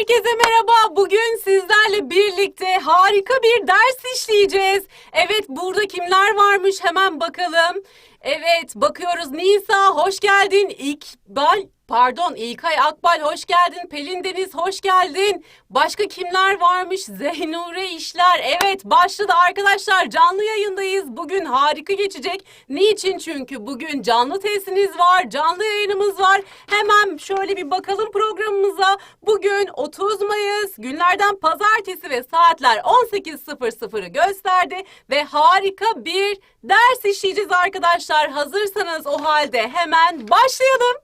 Herkese merhaba. Bugün sizlerle birlikte harika bir ders işleyeceğiz. Evet, burada kimler varmış hemen bakalım. Evet, bakıyoruz. Nisa hoş geldin. İkbal Pardon İlkay Akbal hoş geldin. Pelin Deniz hoş geldin. Başka kimler varmış? Zeynure İşler. Evet başladı arkadaşlar. Canlı yayındayız. Bugün harika geçecek. Niçin? Çünkü bugün canlı testiniz var. Canlı yayınımız var. Hemen şöyle bir bakalım programımıza. Bugün 30 Mayıs günlerden pazartesi ve saatler 18.00'ı gösterdi. Ve harika bir ders işleyeceğiz arkadaşlar. Hazırsanız o halde hemen başlayalım.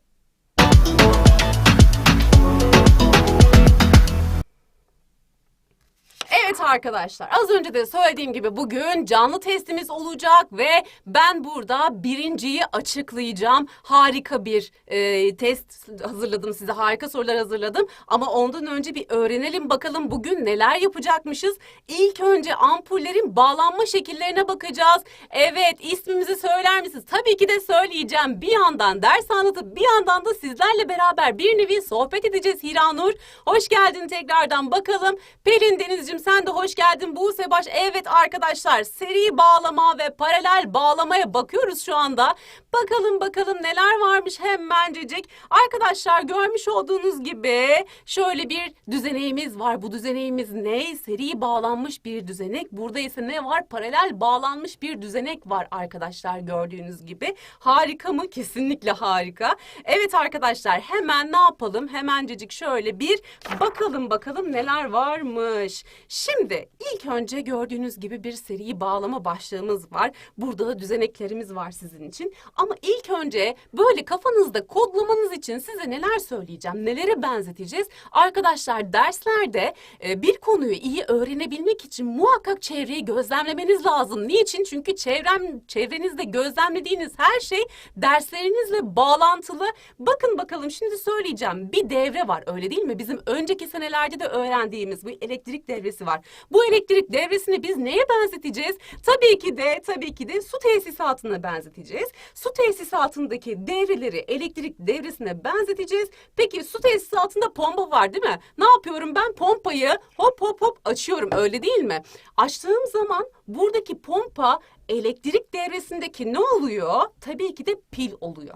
Evet arkadaşlar az önce de söylediğim gibi bugün canlı testimiz olacak ve ben burada birinciyi açıklayacağım. Harika bir e, test hazırladım size harika sorular hazırladım ama ondan önce bir öğrenelim bakalım bugün neler yapacakmışız. İlk önce ampullerin bağlanma şekillerine bakacağız. Evet ismimizi söyler misiniz? Tabii ki de söyleyeceğim. Bir yandan ders anlatıp bir yandan da sizlerle beraber bir nevi sohbet edeceğiz Hiranur. Hoş geldin tekrardan bakalım. Pelin Denizciğim sen de hoş geldin. Buse Baş. Evet arkadaşlar seri bağlama ve paralel bağlamaya bakıyoruz şu anda. Bakalım bakalım neler varmış hemencecik. Arkadaşlar görmüş olduğunuz gibi şöyle bir düzeneğimiz var. Bu düzeneğimiz ne? Seri bağlanmış bir düzenek. Burada ise ne var? Paralel bağlanmış bir düzenek var arkadaşlar gördüğünüz gibi. Harika mı? Kesinlikle harika. Evet arkadaşlar hemen ne yapalım? Hemencecik şöyle bir bakalım bakalım neler varmış. Şimdi ilk önce gördüğünüz gibi bir seri bağlama başlığımız var. Burada da düzeneklerimiz var sizin için. Ama ilk önce böyle kafanızda kodlamanız için size neler söyleyeceğim, nelere benzeteceğiz? Arkadaşlar derslerde e, bir konuyu iyi öğrenebilmek için muhakkak çevreyi gözlemlemeniz lazım. Niçin? Çünkü çevrem, çevrenizde gözlemlediğiniz her şey derslerinizle bağlantılı. Bakın bakalım şimdi söyleyeceğim. Bir devre var öyle değil mi? Bizim önceki senelerde de öğrendiğimiz bir elektrik devresi var. Bu elektrik devresini biz neye benzeteceğiz? Tabii ki de tabii ki de su tesisatına benzeteceğiz. Su tesisatındaki devreleri elektrik devresine benzeteceğiz. Peki su tesisatında pompa var değil mi? Ne yapıyorum ben? Pompayı hop hop hop açıyorum öyle değil mi? Açtığım zaman buradaki pompa elektrik devresindeki ne oluyor? Tabii ki de pil oluyor.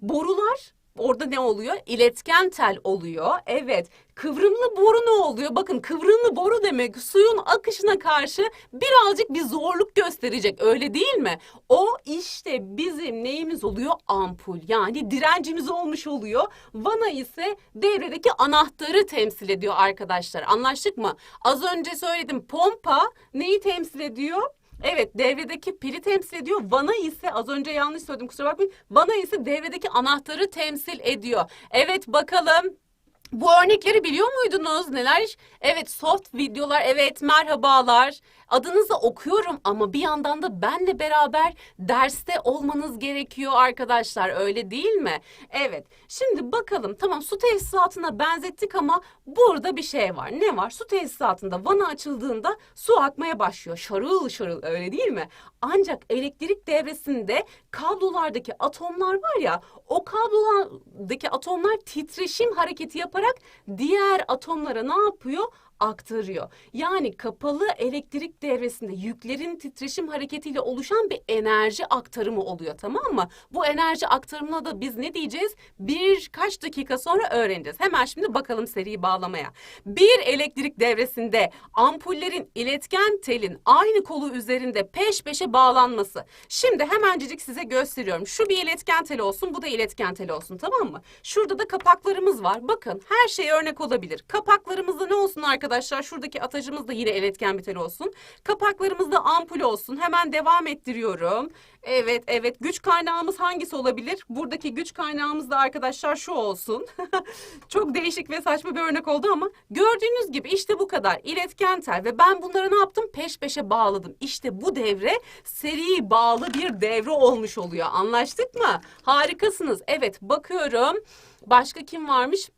Borular Orada ne oluyor? İletken tel oluyor. Evet. Kıvrımlı boru ne oluyor? Bakın kıvrımlı boru demek suyun akışına karşı birazcık bir zorluk gösterecek. Öyle değil mi? O işte bizim neyimiz oluyor? Ampul. Yani direncimiz olmuş oluyor. Vana ise devredeki anahtarı temsil ediyor arkadaşlar. Anlaştık mı? Az önce söyledim. Pompa neyi temsil ediyor? Evet devredeki pili temsil ediyor. Vana ise az önce yanlış söyledim kusura bakmayın. Vana ise devredeki anahtarı temsil ediyor. Evet bakalım. Bu örnekleri biliyor muydunuz? Neler? Evet soft videolar. Evet merhabalar. Adınızı okuyorum ama bir yandan da benle beraber derste olmanız gerekiyor arkadaşlar. Öyle değil mi? Evet. Şimdi bakalım. Tamam su tesisatına benzettik ama burada bir şey var. Ne var? Su tesisatında vana açıldığında su akmaya başlıyor. Şarıl şarıl öyle değil mi? Ancak elektrik devresinde kablolardaki atomlar var ya o kablolardaki atomlar titreşim hareketi yaparak diğer atomlara ne yapıyor? Aktarıyor. Yani kapalı elektrik devresinde yüklerin titreşim hareketiyle oluşan bir enerji aktarımı oluyor tamam mı? Bu enerji aktarımına da biz ne diyeceğiz? Birkaç dakika sonra öğreneceğiz. Hemen şimdi bakalım seri bağlamaya. Bir elektrik devresinde ampullerin iletken telin aynı kolu üzerinde peş peşe bağlanması. Şimdi hemencecik size gösteriyorum. Şu bir iletken tel olsun, bu da iletken tel olsun tamam mı? Şurada da kapaklarımız var. Bakın her şey örnek olabilir. Kapaklarımızda ne olsun arkadaşlar? Arkadaşlar şuradaki atacımız da yine iletken bir tel olsun. Kapaklarımızda ampul olsun. Hemen devam ettiriyorum. Evet evet güç kaynağımız hangisi olabilir? Buradaki güç kaynağımız da arkadaşlar şu olsun. Çok değişik ve saçma bir örnek oldu ama gördüğünüz gibi işte bu kadar iletken tel ve ben bunları ne yaptım? Peş peşe bağladım. İşte bu devre seri bağlı bir devre olmuş oluyor. Anlaştık mı? Harikasınız. Evet bakıyorum. Başka kim varmış?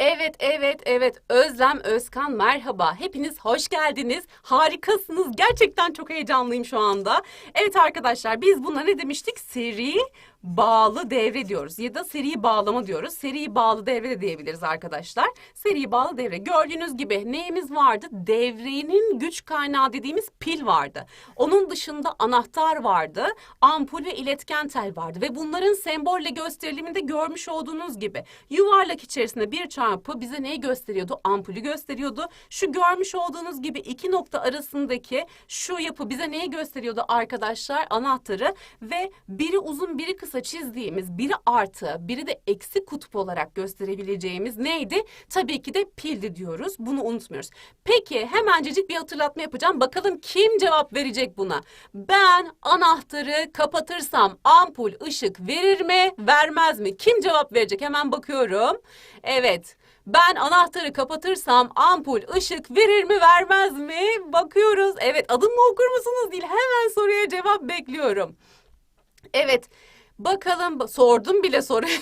Evet, evet, evet. Özlem, Özkan merhaba. Hepiniz hoş geldiniz. Harikasınız. Gerçekten çok heyecanlıyım şu anda. Evet arkadaşlar biz buna ne demiştik? Seri bağlı devre diyoruz ya da seri bağlama diyoruz. Seri bağlı devre de diyebiliriz arkadaşlar. Seri bağlı devre. Gördüğünüz gibi neyimiz vardı? Devrenin güç kaynağı dediğimiz pil vardı. Onun dışında anahtar vardı. Ampul ve iletken tel vardı ve bunların sembolle gösteriliminde görmüş olduğunuz gibi yuvarlak içerisinde bir çarpı bize neyi gösteriyordu? Ampulü gösteriyordu. Şu görmüş olduğunuz gibi iki nokta arasındaki şu yapı bize neyi gösteriyordu arkadaşlar? Anahtarı ve biri uzun biri kısa çizdiğimiz biri artı biri de eksi kutup olarak gösterebileceğimiz neydi? Tabii ki de pildi diyoruz. Bunu unutmuyoruz. Peki hemencecik bir hatırlatma yapacağım. Bakalım kim cevap verecek buna? Ben anahtarı kapatırsam ampul ışık verir mi, vermez mi? Kim cevap verecek? Hemen bakıyorum. Evet. Ben anahtarı kapatırsam ampul ışık verir mi, vermez mi? Bakıyoruz. Evet, adım okur musunuz? Değil. Hemen soruya cevap bekliyorum. Evet. Bakalım sordum bile soruyu.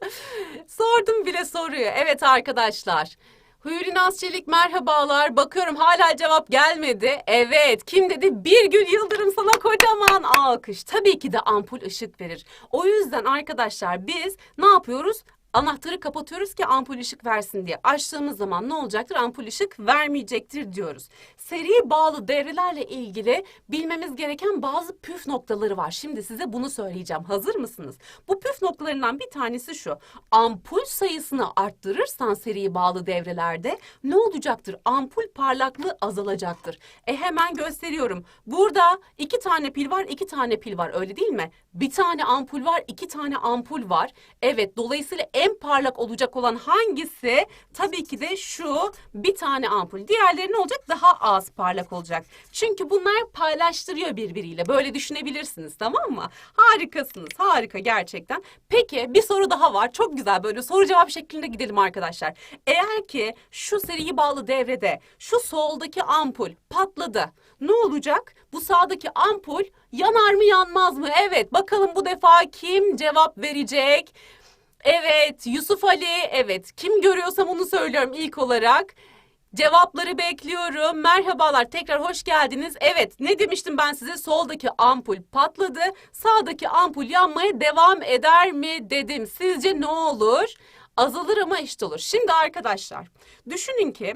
sordum bile soruyu. Evet arkadaşlar. Hülya Naz Çelik merhabalar. Bakıyorum hala cevap gelmedi. Evet. Kim dedi? Bir gün Yıldırım sana kocaman alkış. Tabii ki de ampul ışık verir. O yüzden arkadaşlar biz ne yapıyoruz? Anahtarı kapatıyoruz ki ampul ışık versin diye. Açtığımız zaman ne olacaktır? Ampul ışık vermeyecektir diyoruz. Seri bağlı devrelerle ilgili bilmemiz gereken bazı püf noktaları var. Şimdi size bunu söyleyeceğim. Hazır mısınız? Bu püf noktalarından bir tanesi şu. Ampul sayısını arttırırsan seri bağlı devrelerde ne olacaktır? Ampul parlaklığı azalacaktır. E hemen gösteriyorum. Burada iki tane pil var, iki tane pil var. Öyle değil mi? Bir tane ampul var, iki tane ampul var. Evet, dolayısıyla en parlak olacak olan hangisi? Tabii ki de şu bir tane ampul. Diğerleri ne olacak? Daha az parlak olacak. Çünkü bunlar paylaştırıyor birbiriyle. Böyle düşünebilirsiniz tamam mı? Harikasınız. Harika gerçekten. Peki bir soru daha var. Çok güzel böyle soru cevap şeklinde gidelim arkadaşlar. Eğer ki şu seriyi bağlı devrede şu soldaki ampul patladı. Ne olacak? Bu sağdaki ampul yanar mı yanmaz mı? Evet bakalım bu defa kim cevap verecek? Evet, Yusuf Ali. Evet, kim görüyorsam onu söylüyorum ilk olarak. Cevapları bekliyorum. Merhabalar, tekrar hoş geldiniz. Evet, ne demiştim ben size? Soldaki ampul patladı. Sağdaki ampul yanmaya devam eder mi dedim. Sizce ne olur? Azalır ama eşit olur. Şimdi arkadaşlar, düşünün ki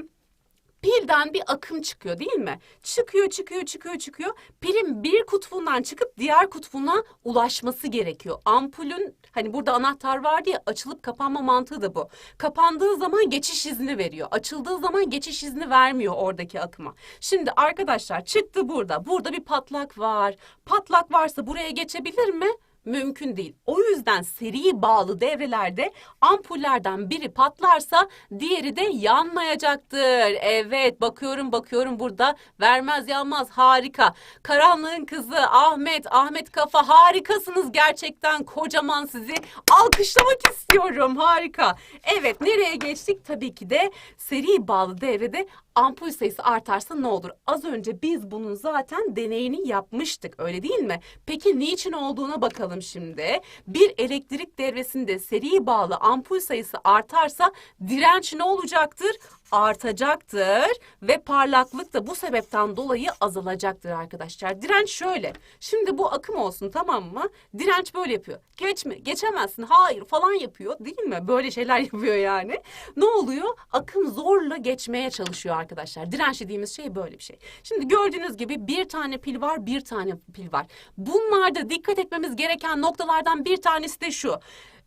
pilden bir akım çıkıyor değil mi? Çıkıyor, çıkıyor, çıkıyor, çıkıyor. Pilin bir kutbundan çıkıp diğer kutbuna ulaşması gerekiyor. Ampulün hani burada anahtar var diye açılıp kapanma mantığı da bu. Kapandığı zaman geçiş izni veriyor. Açıldığı zaman geçiş izni vermiyor oradaki akıma. Şimdi arkadaşlar çıktı burada. Burada bir patlak var. Patlak varsa buraya geçebilir mi? Mümkün değil. O yüzden seri bağlı devrelerde ampullerden biri patlarsa diğeri de yanmayacaktır. Evet bakıyorum bakıyorum burada vermez yanmaz harika. Karanlığın kızı Ahmet Ahmet Kafa harikasınız gerçekten kocaman sizi alkışlamak istiyorum harika. Evet nereye geçtik? Tabii ki de seri bağlı devrede ampul sayısı artarsa ne olur? Az önce biz bunun zaten deneyini yapmıştık öyle değil mi? Peki niçin olduğuna bakalım şimdi. Bir elektrik devresinde seri bağlı ampul sayısı artarsa direnç ne olacaktır? Artacaktır ve parlaklık da bu sebepten dolayı azalacaktır arkadaşlar. Direnç şöyle. Şimdi bu akım olsun tamam mı? Direnç böyle yapıyor. Geçme, geçemezsin. Hayır falan yapıyor değil mi? Böyle şeyler yapıyor yani. Ne oluyor? Akım zorla geçmeye çalışıyor arkadaşlar. Direnç dediğimiz şey böyle bir şey. Şimdi gördüğünüz gibi bir tane pil var, bir tane pil var. Bunlarda dikkat etmemiz gereken noktalardan bir tanesi de şu.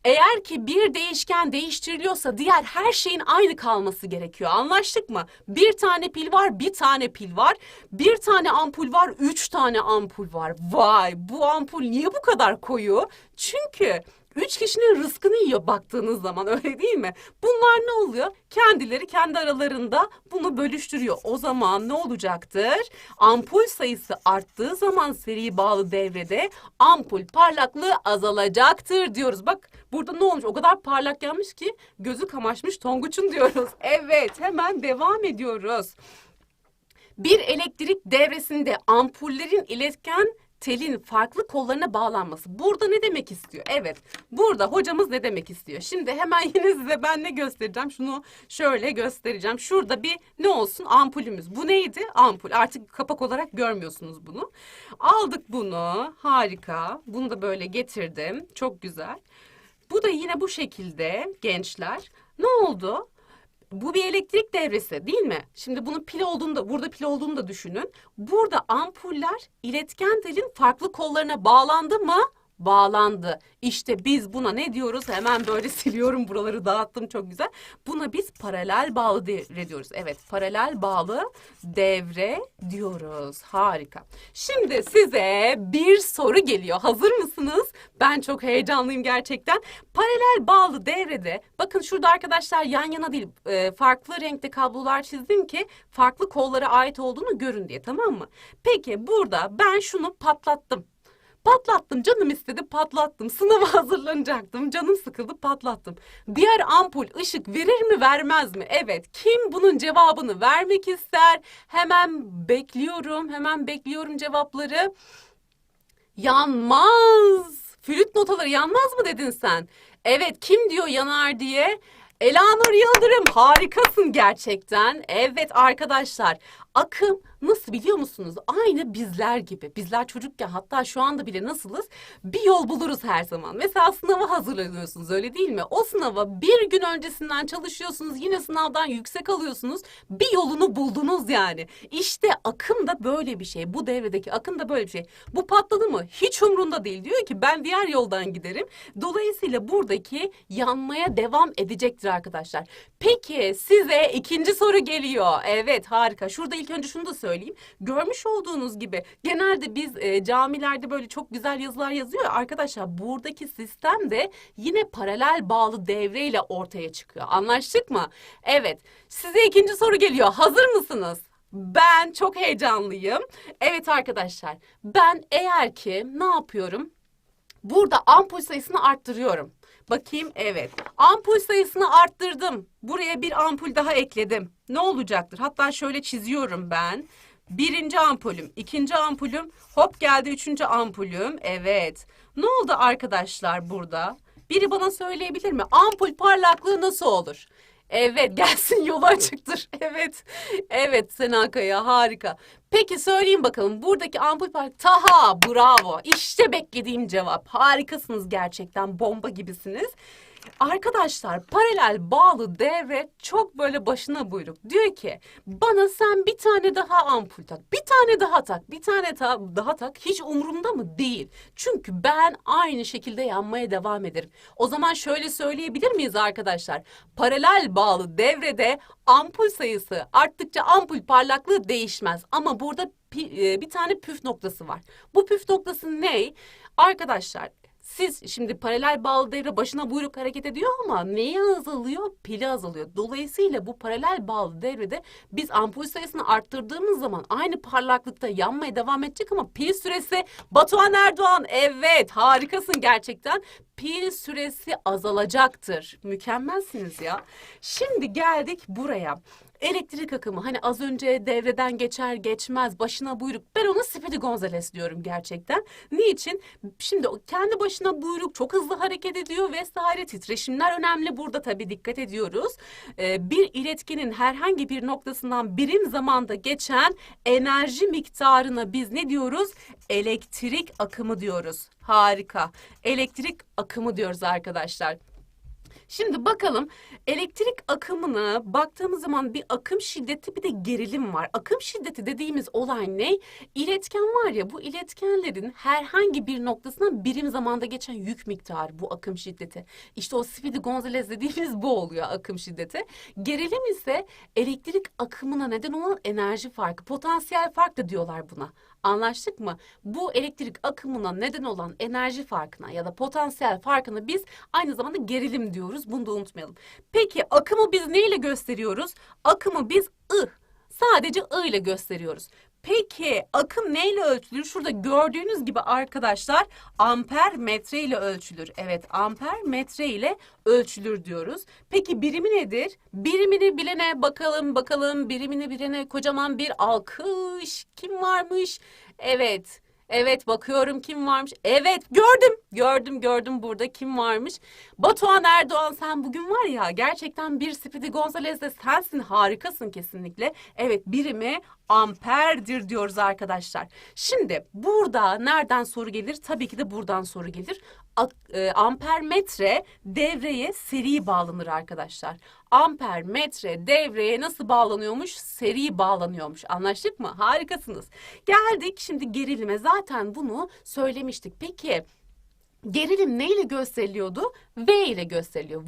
Eğer ki bir değişken değiştiriliyorsa diğer her şeyin aynı kalması gerekiyor. Anlaştık mı? Bir tane pil var, bir tane pil var. Bir tane ampul var, üç tane ampul var. Vay bu ampul niye bu kadar koyu? Çünkü Üç kişinin rızkını yiyor baktığınız zaman öyle değil mi? Bunlar ne oluyor? Kendileri kendi aralarında bunu bölüştürüyor. O zaman ne olacaktır? Ampul sayısı arttığı zaman seri bağlı devrede ampul parlaklığı azalacaktır diyoruz. Bak burada ne olmuş? O kadar parlak yanmış ki gözü kamaşmış Tonguç'un diyoruz. Evet hemen devam ediyoruz. Bir elektrik devresinde ampullerin iletken telin farklı kollarına bağlanması. Burada ne demek istiyor? Evet, burada hocamız ne demek istiyor? Şimdi hemen yine size ben ne göstereceğim? Şunu şöyle göstereceğim. Şurada bir ne olsun? Ampulümüz. Bu neydi? Ampul. Artık kapak olarak görmüyorsunuz bunu. Aldık bunu. Harika. Bunu da böyle getirdim. Çok güzel. Bu da yine bu şekilde gençler. Ne oldu? Bu bir elektrik devresi değil mi? Şimdi bunun pil olduğunu da burada pil olduğunu da düşünün. Burada ampuller iletken telin farklı kollarına bağlandı mı? Bağlandı. İşte biz buna ne diyoruz? Hemen böyle siliyorum buraları dağıttım çok güzel. Buna biz paralel bağlı devre diyoruz. Evet paralel bağlı devre diyoruz. Harika. Şimdi size bir soru geliyor. Hazır mısınız? Ben çok heyecanlıyım gerçekten. Paralel bağlı devrede bakın şurada arkadaşlar yan yana değil e, farklı renkte kablolar çizdim ki farklı kollara ait olduğunu görün diye tamam mı? Peki burada ben şunu patlattım. Patlattım canım istedi patlattım. Sınava hazırlanacaktım canım sıkıldı patlattım. Diğer ampul ışık verir mi vermez mi? Evet kim bunun cevabını vermek ister? Hemen bekliyorum hemen bekliyorum cevapları. Yanmaz. Flüt notaları yanmaz mı dedin sen? Evet kim diyor yanar diye? Elanur Yıldırım harikasın gerçekten. Evet arkadaşlar akım nasıl biliyor musunuz? Aynı bizler gibi. Bizler çocukken hatta şu anda bile nasılız? Bir yol buluruz her zaman. Mesela sınava hazırlanıyorsunuz öyle değil mi? O sınava bir gün öncesinden çalışıyorsunuz. Yine sınavdan yüksek alıyorsunuz. Bir yolunu buldunuz yani. İşte akım da böyle bir şey. Bu devredeki akım da böyle bir şey. Bu patladı mı? Hiç umrunda değil. Diyor ki ben diğer yoldan giderim. Dolayısıyla buradaki yanmaya devam edecektir arkadaşlar. Peki size ikinci soru geliyor. Evet harika. Şurada ilk önce şunu da söyleyeyim. Görmüş olduğunuz gibi genelde biz e, camilerde böyle çok güzel yazılar yazıyor. ya. Arkadaşlar buradaki sistem de yine paralel bağlı devreyle ortaya çıkıyor. Anlaştık mı? Evet. Size ikinci soru geliyor. Hazır mısınız? Ben çok heyecanlıyım. Evet arkadaşlar. Ben eğer ki ne yapıyorum? Burada ampul sayısını arttırıyorum. Bakayım evet. Ampul sayısını arttırdım. Buraya bir ampul daha ekledim. Ne olacaktır? Hatta şöyle çiziyorum ben. Birinci ampulüm, ikinci ampulüm, hop geldi üçüncü ampulüm. Evet. Ne oldu arkadaşlar burada? Biri bana söyleyebilir mi? Ampul parlaklığı nasıl olur? Evet gelsin yolu açıktır. Evet. Evet Sena Kaya harika. Peki söyleyeyim bakalım buradaki ampul park Taha bravo. İşte beklediğim cevap. Harikasınız gerçekten bomba gibisiniz. Arkadaşlar paralel bağlı devre çok böyle başına buyruk. Diyor ki bana sen bir tane daha ampul tak, bir tane daha tak, bir tane ta- daha tak. Hiç umurumda mı? Değil. Çünkü ben aynı şekilde yanmaya devam ederim. O zaman şöyle söyleyebilir miyiz arkadaşlar? Paralel bağlı devrede ampul sayısı arttıkça ampul parlaklığı değişmez. Ama burada e, bir tane püf noktası var. Bu püf noktası ne? Arkadaşlar siz şimdi paralel bağlı devre başına buyruk hareket ediyor ama neyi azalıyor? Pili azalıyor. Dolayısıyla bu paralel bağlı devrede biz ampul sayısını arttırdığımız zaman aynı parlaklıkta yanmaya devam edecek ama pil süresi Batuhan Erdoğan evet harikasın gerçekten. Pil süresi azalacaktır. Mükemmelsiniz ya. Şimdi geldik buraya. Elektrik akımı hani az önce devreden geçer geçmez başına buyruk. Ben ona Speedy Gonzales diyorum gerçekten. Niçin? Şimdi kendi başına buyruk çok hızlı hareket ediyor vesaire. Titreşimler önemli burada tabii dikkat ediyoruz. Ee, bir iletkenin herhangi bir noktasından birim zamanda geçen enerji miktarına biz ne diyoruz? Elektrik akımı diyoruz. Harika. Elektrik akımı diyoruz arkadaşlar. Şimdi bakalım elektrik akımına baktığımız zaman bir akım şiddeti bir de gerilim var. Akım şiddeti dediğimiz olay ne? İletken var ya bu iletkenlerin herhangi bir noktasına birim zamanda geçen yük miktarı bu akım şiddeti. İşte o Speedy Gonzales dediğimiz bu oluyor akım şiddeti. Gerilim ise elektrik akımına neden olan enerji farkı. Potansiyel fark da diyorlar buna. Anlaştık mı? Bu elektrik akımına neden olan enerji farkına ya da potansiyel farkına biz aynı zamanda gerilim diyoruz. Bunu da unutmayalım. Peki akımı biz neyle gösteriyoruz? Akımı biz I, sadece I ile gösteriyoruz. Peki akım neyle ölçülür? Şurada gördüğünüz gibi arkadaşlar amper metre ile ölçülür. Evet amper metre ile ölçülür diyoruz. Peki birimi nedir? Birimini bilene bakalım bakalım birimini bilene kocaman bir alkış. Kim varmış? Evet Evet bakıyorum kim varmış. Evet gördüm. Gördüm gördüm burada kim varmış. Batuhan Erdoğan sen bugün var ya gerçekten bir Speedy Gonzales de sensin harikasın kesinlikle. Evet birimi amperdir diyoruz arkadaşlar. Şimdi burada nereden soru gelir? Tabii ki de buradan soru gelir. A- e, amper metre devreye seri bağlanır arkadaşlar. Amper metre devreye nasıl bağlanıyormuş? Seri bağlanıyormuş. Anlaştık mı? Harikasınız. Geldik şimdi gerilime. Zaten bunu söylemiştik. Peki Gerilim ne ile gösteriliyordu? V ile gösteriliyor.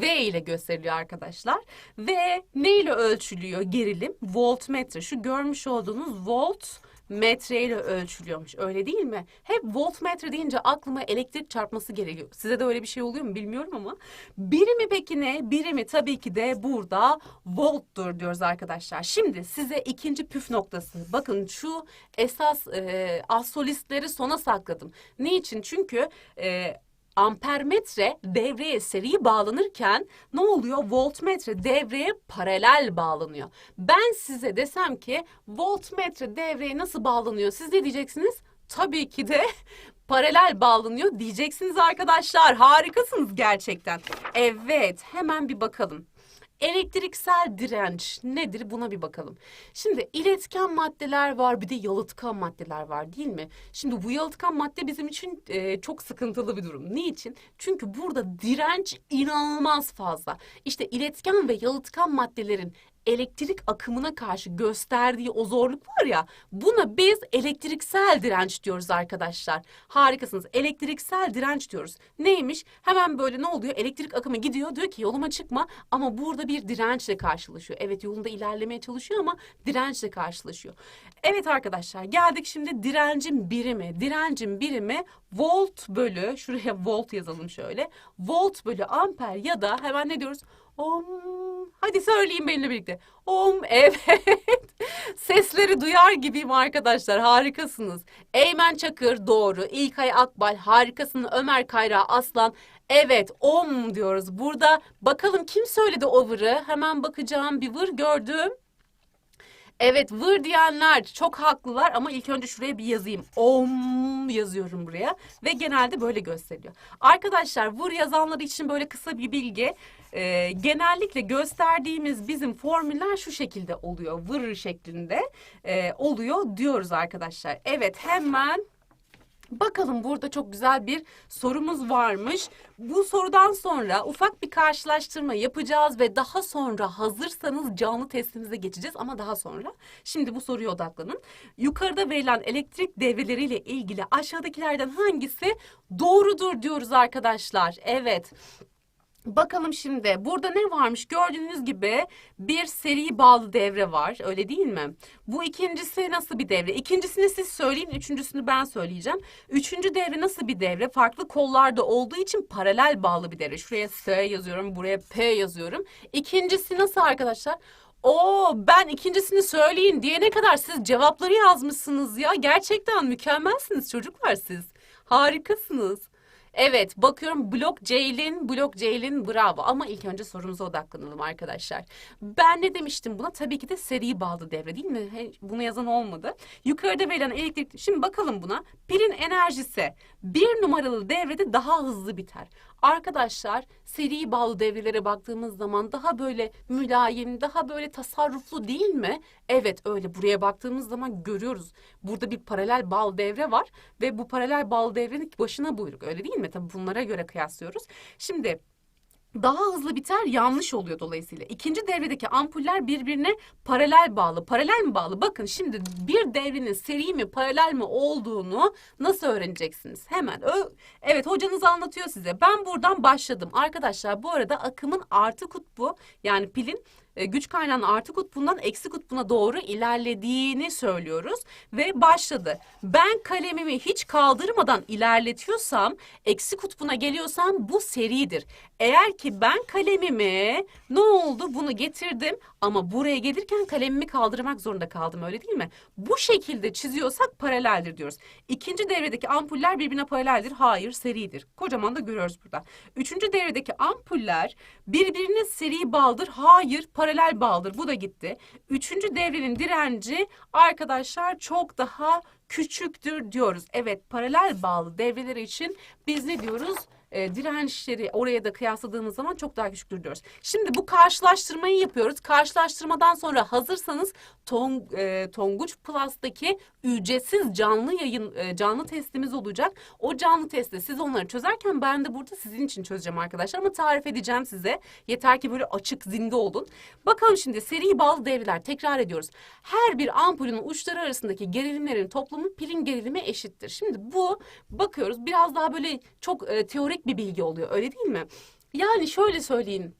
V, ile gösteriliyor arkadaşlar. Ve ne ile ölçülüyor gerilim? Voltmetre. Şu görmüş olduğunuz volt metre ile ölçülüyormuş. Öyle değil mi? Hep voltmetre deyince aklıma elektrik çarpması geliyor. Size de öyle bir şey oluyor mu bilmiyorum ama. Birimi peki ne? Birimi tabii ki de burada volttur diyoruz arkadaşlar. Şimdi size ikinci püf noktası. Bakın şu esas e, az solistleri sona sakladım. Niçin? Çünkü e, ampermetre devreye seri bağlanırken ne oluyor? Voltmetre devreye paralel bağlanıyor. Ben size desem ki voltmetre devreye nasıl bağlanıyor? Siz ne diyeceksiniz? Tabii ki de paralel bağlanıyor diyeceksiniz arkadaşlar. Harikasınız gerçekten. Evet, hemen bir bakalım. Elektriksel direnç nedir buna bir bakalım. Şimdi iletken maddeler var bir de yalıtkan maddeler var değil mi? Şimdi bu yalıtkan madde bizim için e, çok sıkıntılı bir durum. Niçin? Çünkü burada direnç inanılmaz fazla. İşte iletken ve yalıtkan maddelerin elektrik akımına karşı gösterdiği o zorluk var ya buna biz elektriksel direnç diyoruz arkadaşlar. Harikasınız. Elektriksel direnç diyoruz. Neymiş? Hemen böyle ne oluyor? Elektrik akımı gidiyor diyor ki yoluma çıkma ama burada bir dirençle karşılaşıyor. Evet yolunda ilerlemeye çalışıyor ama dirençle karşılaşıyor. Evet arkadaşlar geldik şimdi direncin birimi. Direncin birimi volt bölü şuraya volt yazalım şöyle. Volt bölü amper ya da hemen ne diyoruz? Om. Hadi söyleyin benimle birlikte. Om. Evet. Sesleri duyar gibiyim arkadaşlar. Harikasınız. Eymen Çakır doğru. İlkay Akbal harikasın. Ömer Kayra Aslan. Evet om diyoruz. Burada bakalım kim söyledi o vırı? Hemen bakacağım. Bir vır gördüm. Evet vır diyenler çok haklılar ama ilk önce şuraya bir yazayım. Om yazıyorum buraya ve genelde böyle gösteriliyor. Arkadaşlar vır yazanlar için böyle kısa bir bilgi. Ee, genellikle gösterdiğimiz bizim formüller şu şekilde oluyor. Vır şeklinde e, oluyor diyoruz arkadaşlar. Evet hemen Bakalım burada çok güzel bir sorumuz varmış. Bu sorudan sonra ufak bir karşılaştırma yapacağız ve daha sonra hazırsanız canlı testimize geçeceğiz ama daha sonra. Şimdi bu soruya odaklanın. Yukarıda verilen elektrik devreleriyle ilgili aşağıdakilerden hangisi doğrudur diyoruz arkadaşlar. Evet. Bakalım şimdi burada ne varmış? Gördüğünüz gibi bir seri bağlı devre var. Öyle değil mi? Bu ikincisi nasıl bir devre? İkincisini siz söyleyin, üçüncüsünü ben söyleyeceğim. Üçüncü devre nasıl bir devre? Farklı kollarda olduğu için paralel bağlı bir devre. Şuraya S yazıyorum, buraya P yazıyorum. İkincisi nasıl arkadaşlar? Oo ben ikincisini söyleyin diyene kadar siz cevapları yazmışsınız ya. Gerçekten mükemmelsiniz çocuklar siz. Harikasınız. Evet bakıyorum blok Ceylin, blok Ceylin bravo ama ilk önce sorumuza odaklanalım arkadaşlar. Ben ne demiştim buna? Tabii ki de seri bağlı devre değil mi? Bunu yazan olmadı. Yukarıda verilen elektrik, şimdi bakalım buna. Pilin enerjisi bir numaralı devrede daha hızlı biter. Arkadaşlar seri bağlı devrelere baktığımız zaman daha böyle mülayim, daha böyle tasarruflu değil mi? Evet öyle buraya baktığımız zaman görüyoruz. Burada bir paralel bağlı devre var ve bu paralel bağlı devrenin başına buyruk öyle değil mi? Tabii bunlara göre kıyaslıyoruz. Şimdi daha hızlı biter yanlış oluyor dolayısıyla. İkinci devredeki ampuller birbirine paralel bağlı. Paralel mi bağlı? Bakın şimdi bir devrenin seri mi paralel mi olduğunu nasıl öğreneceksiniz? Hemen. Evet hocanız anlatıyor size. Ben buradan başladım. Arkadaşlar bu arada akımın artı kutbu yani pilin e, güç kaynağının artı kutbundan eksi kutbuna doğru ilerlediğini söylüyoruz ve başladı. Ben kalemimi hiç kaldırmadan ilerletiyorsam, eksi kutbuna geliyorsam bu seridir. Eğer ki ben kalemimi ne oldu bunu getirdim ama buraya gelirken kalemimi kaldırmak zorunda kaldım öyle değil mi? Bu şekilde çiziyorsak paraleldir diyoruz. İkinci devredeki ampuller birbirine paraleldir. Hayır seridir. Kocaman da görüyoruz burada. Üçüncü devredeki ampuller birbirine seri bağlıdır. Hayır paralel bağlıdır. Bu da gitti. Üçüncü devrenin direnci arkadaşlar çok daha küçüktür diyoruz. Evet paralel bağlı devreler için biz ne diyoruz? E, dirençleri oraya da kıyasladığımız zaman çok daha küçüktür diyoruz. Şimdi bu karşılaştırmayı yapıyoruz. Karşılaştırmadan sonra hazırsanız Tong, e, Tonguç Plus'taki ücretsiz canlı yayın e, canlı testimiz olacak. O canlı testte siz onları çözerken ben de burada sizin için çözeceğim arkadaşlar ama tarif edeceğim size. Yeter ki böyle açık zinde olun. Bakalım şimdi seri bağlı devreler tekrar ediyoruz. Her bir ampulün uçları arasındaki gerilimlerin toplamı pilin gerilimi eşittir. Şimdi bu bakıyoruz biraz daha böyle çok e, teorik bir bilgi oluyor öyle değil mi? Yani şöyle söyleyeyim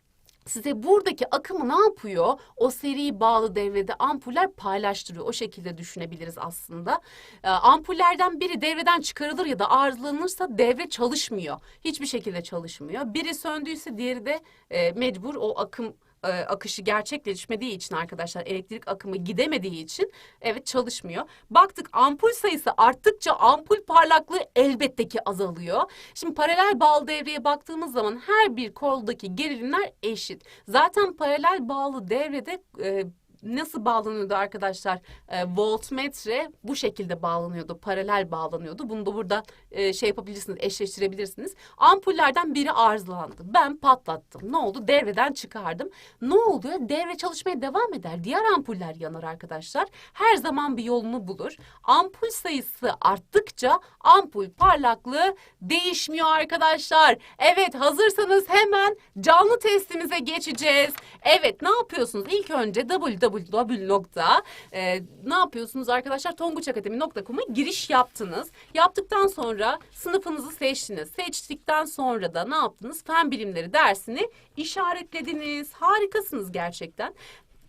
size buradaki akımı ne yapıyor? O seri bağlı devrede ampuller paylaştırıyor. O şekilde düşünebiliriz aslında. Ee, ampullerden biri devreden çıkarılır ya da arızalanırsa devre çalışmıyor. Hiçbir şekilde çalışmıyor. Biri söndüyse diğeri de e, mecbur o akım e, akışı gerçekleşmediği için arkadaşlar elektrik akımı gidemediği için evet çalışmıyor. Baktık ampul sayısı arttıkça ampul parlaklığı elbette ki azalıyor. Şimdi paralel bağlı devreye baktığımız zaman her bir koldaki gerilimler eşit. Zaten paralel bağlı devrede e, nasıl bağlanıyordu arkadaşlar? E, voltmetre bu şekilde bağlanıyordu. Paralel bağlanıyordu. Bunu da burada e, şey yapabilirsiniz, eşleştirebilirsiniz. Ampullerden biri arızalandı. Ben patlattım. Ne oldu? Devreden çıkardım. Ne oluyor? Devre çalışmaya devam eder. Diğer ampuller yanar arkadaşlar. Her zaman bir yolunu bulur. Ampul sayısı arttıkça ampul parlaklığı değişmiyor arkadaşlar. Evet hazırsanız hemen canlı testimize geçeceğiz. Evet ne yapıyorsunuz? İlk önce www nokta e, ne yapıyorsunuz arkadaşlar? tonguçakademi.com'a giriş yaptınız. Yaptıktan sonra sınıfınızı seçtiniz. Seçtikten sonra da ne yaptınız? Fen bilimleri dersini işaretlediniz. Harikasınız gerçekten.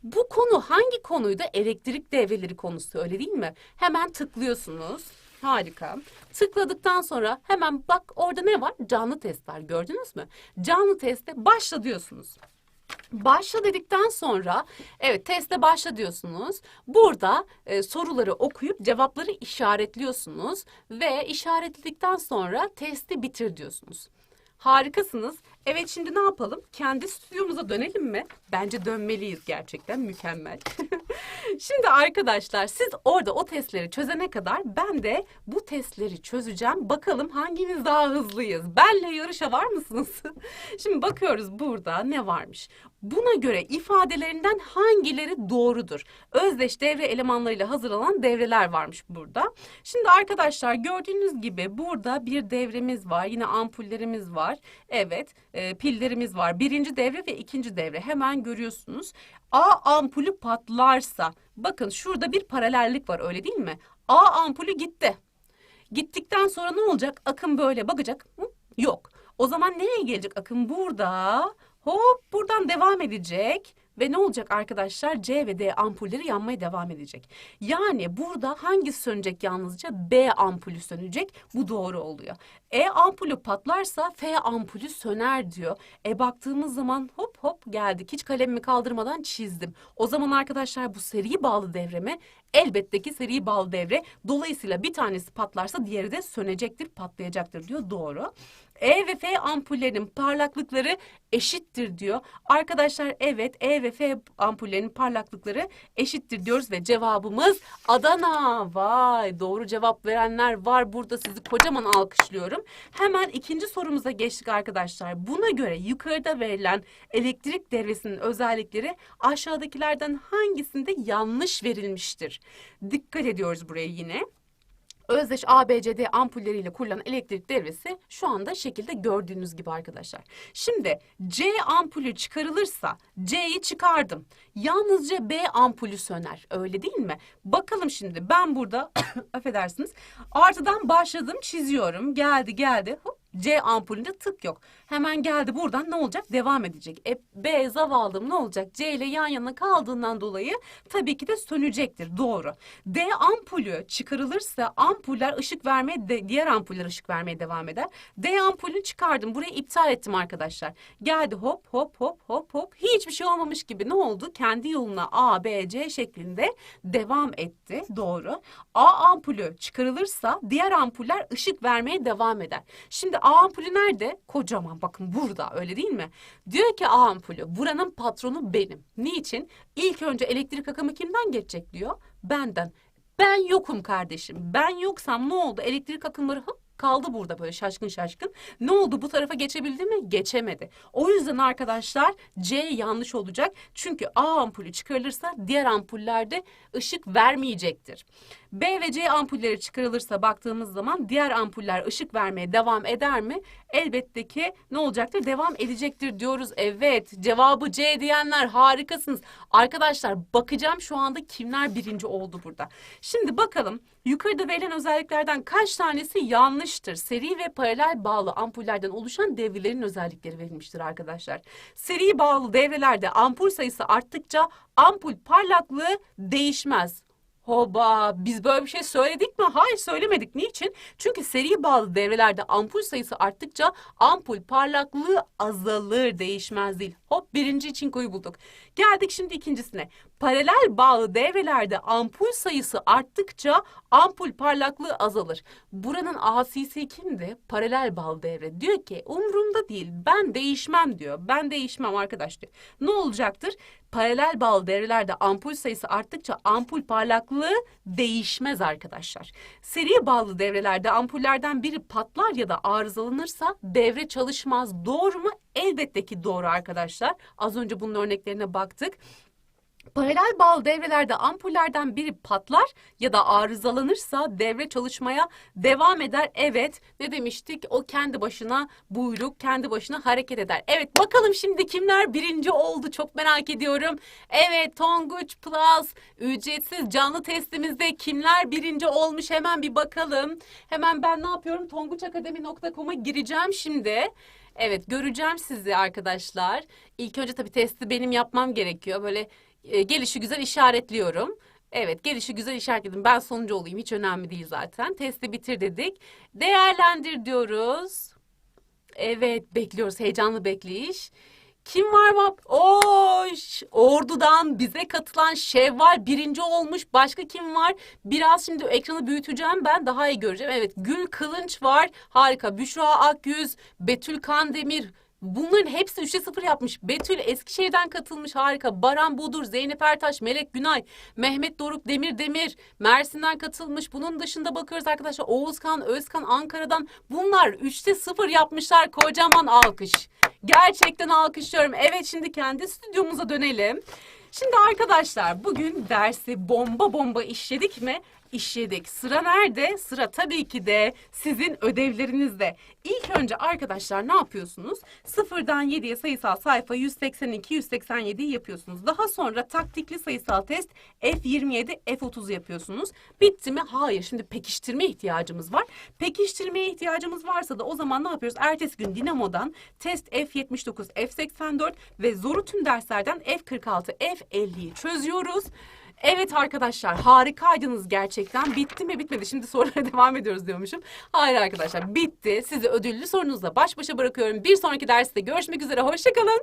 Bu konu hangi konuydu? Elektrik devreleri konusu öyle değil mi? Hemen tıklıyorsunuz. Harika. Tıkladıktan sonra hemen bak orada ne var? Canlı test var gördünüz mü? Canlı teste başla diyorsunuz. Başla dedikten sonra evet teste başla diyorsunuz. Burada e, soruları okuyup cevapları işaretliyorsunuz ve işaretledikten sonra testi bitir diyorsunuz. Harikasınız. Evet şimdi ne yapalım? Kendi stüdyomuza dönelim mi? Bence dönmeliyiz gerçekten mükemmel. şimdi arkadaşlar siz orada o testleri çözene kadar ben de bu testleri çözeceğim. Bakalım hangimiz daha hızlıyız? Benle yarışa var mısınız? şimdi bakıyoruz burada ne varmış? Buna göre ifadelerinden hangileri doğrudur? Özdeş devre elemanlarıyla hazırlanan devreler varmış burada. Şimdi arkadaşlar gördüğünüz gibi burada bir devremiz var. Yine ampullerimiz var. Evet e, pillerimiz var. Birinci devre ve ikinci devre hemen görüyorsunuz. A ampulü patlarsa bakın şurada bir paralellik var öyle değil mi? A ampulü gitti. Gittikten sonra ne olacak? Akım böyle bakacak. Hı? Yok. O zaman nereye gelecek akım? Burada. Hop buradan devam edecek. Ve ne olacak arkadaşlar? C ve D ampulleri yanmaya devam edecek. Yani burada hangisi sönecek yalnızca? B ampulü sönecek. Bu doğru oluyor. E ampulü patlarsa F ampulü söner diyor. E baktığımız zaman hop hop geldik. Hiç kalemimi kaldırmadan çizdim. O zaman arkadaşlar bu seri bağlı devreme elbette ki seri bağlı devre. Dolayısıyla bir tanesi patlarsa diğeri de sönecektir, patlayacaktır diyor. Doğru. E ve F ampullerinin parlaklıkları eşittir diyor. Arkadaşlar evet E ve F ampullerinin parlaklıkları eşittir diyoruz ve cevabımız Adana. Vay doğru cevap verenler var. Burada sizi kocaman alkışlıyorum. Hemen ikinci sorumuza geçtik arkadaşlar. Buna göre yukarıda verilen elektrik devresinin özellikleri aşağıdakilerden hangisinde yanlış verilmiştir? Dikkat ediyoruz buraya yine. Özdeş ABCD ampulleriyle kurulan elektrik devresi şu anda şekilde gördüğünüz gibi arkadaşlar. Şimdi C ampulü çıkarılırsa C'yi çıkardım. Yalnızca B ampulü söner. Öyle değil mi? Bakalım şimdi ben burada affedersiniz artıdan başladım çiziyorum. Geldi geldi hop C ampulünde tık yok. Hemen geldi buradan ne olacak? Devam edecek. E, B zavallım ne olacak? C ile yan yana kaldığından dolayı tabii ki de sönecektir. Doğru. D ampulü çıkarılırsa ampuller ışık vermeye, de, diğer ampuller ışık vermeye devam eder. D ampulünü çıkardım. Burayı iptal ettim arkadaşlar. Geldi hop hop hop hop hop. Hiçbir şey olmamış gibi ne oldu? Kendi yoluna A, B, C şeklinde devam etti. Doğru. A ampulü çıkarılırsa diğer ampuller ışık vermeye devam eder. Şimdi A ampulü nerede? Kocaman Ha, bakın burada öyle değil mi? Diyor ki A ampulü buranın patronu benim. Niçin? İlk önce elektrik akımı kimden geçecek diyor? Benden. Ben yokum kardeşim. Ben yoksam ne oldu? Elektrik akımları hop kaldı burada böyle şaşkın şaşkın. Ne oldu bu tarafa geçebildi mi? Geçemedi. O yüzden arkadaşlar C yanlış olacak. Çünkü A ampulü çıkarılırsa diğer ampullerde ışık vermeyecektir. B ve C ampulleri çıkarılırsa baktığımız zaman diğer ampuller ışık vermeye devam eder mi? Elbette ki ne olacaktır? Devam edecektir diyoruz. Evet cevabı C diyenler harikasınız. Arkadaşlar bakacağım şu anda kimler birinci oldu burada. Şimdi bakalım yukarıda verilen özelliklerden kaç tanesi yanlıştır? Seri ve paralel bağlı ampullerden oluşan devrelerin özellikleri verilmiştir arkadaşlar. Seri bağlı devrelerde ampul sayısı arttıkça ampul parlaklığı değişmez. Hoba biz böyle bir şey söyledik mi? Hayır söylemedik. Niçin? Çünkü seri bağlı devrelerde ampul sayısı arttıkça ampul parlaklığı azalır değişmez değil. Hop birinci çinkoyu bulduk. Geldik şimdi ikincisine. Paralel bağlı devrelerde ampul sayısı arttıkça ampul parlaklığı azalır. Buranın A'sisi kimdi? Paralel bağlı devre. Diyor ki umurumda değil ben değişmem diyor. Ben değişmem arkadaş diyor. Ne olacaktır? Paralel bağlı devrelerde ampul sayısı arttıkça ampul parlaklığı değişmez arkadaşlar. Seri bağlı devrelerde ampullerden biri patlar ya da arızalanırsa devre çalışmaz. Doğru mu? Elbette ki doğru arkadaşlar. Az önce bunun örneklerine baktık. Paralel bağlı devrelerde ampullerden biri patlar ya da arızalanırsa devre çalışmaya devam eder. Evet ne demiştik? O kendi başına buyruk, kendi başına hareket eder. Evet bakalım şimdi kimler birinci oldu çok merak ediyorum. Evet Tonguç Plus ücretsiz canlı testimizde kimler birinci olmuş hemen bir bakalım. Hemen ben ne yapıyorum? tonguçakademi.com'a gireceğim şimdi. Evet göreceğim sizi arkadaşlar. İlk önce tabii testi benim yapmam gerekiyor. Böyle e, gelişi güzel işaretliyorum. Evet gelişi güzel işaretledim. Ben sonuncu olayım hiç önemli değil zaten. Testi bitir dedik. Değerlendir diyoruz. Evet bekliyoruz heyecanlı bekleyiş. Kim var mı? Oş! Ordu'dan bize katılan Şevval birinci olmuş. Başka kim var? Biraz şimdi ekranı büyüteceğim ben daha iyi göreceğim. Evet Gül Kılınç var. Harika. Büşra Akyüz, Betül Kandemir, Bunların hepsi 3'e 0 yapmış. Betül Eskişehir'den katılmış harika. Baran Budur, Zeynep Ertaş, Melek Günay, Mehmet Doruk Demir Demir, Mersin'den katılmış. Bunun dışında bakıyoruz arkadaşlar Oğuzkan, Özkan Ankara'dan. Bunlar 3'te 0 yapmışlar. Kocaman alkış. Gerçekten alkışlıyorum. Evet şimdi kendi stüdyomuza dönelim. Şimdi arkadaşlar bugün dersi bomba bomba işledik mi? işledik. Sıra nerede? Sıra tabii ki de sizin ödevlerinizde. İlk önce arkadaşlar ne yapıyorsunuz? Sıfırdan 7'ye sayısal sayfa 182, 187'yi yapıyorsunuz. Daha sonra taktikli sayısal test F27, F30 yapıyorsunuz. Bitti mi? Hayır. Şimdi pekiştirme ihtiyacımız var. Pekiştirmeye ihtiyacımız varsa da o zaman ne yapıyoruz? Ertesi gün Dinamo'dan test F79, F84 ve zoru tüm derslerden F46, F50'yi çözüyoruz. Evet arkadaşlar harikaydınız gerçekten. Bitti mi bitmedi. Şimdi sorulara devam ediyoruz diyormuşum. Hayır arkadaşlar bitti. Sizi ödüllü sorunuzla baş başa bırakıyorum. Bir sonraki derste görüşmek üzere. Hoşçakalın.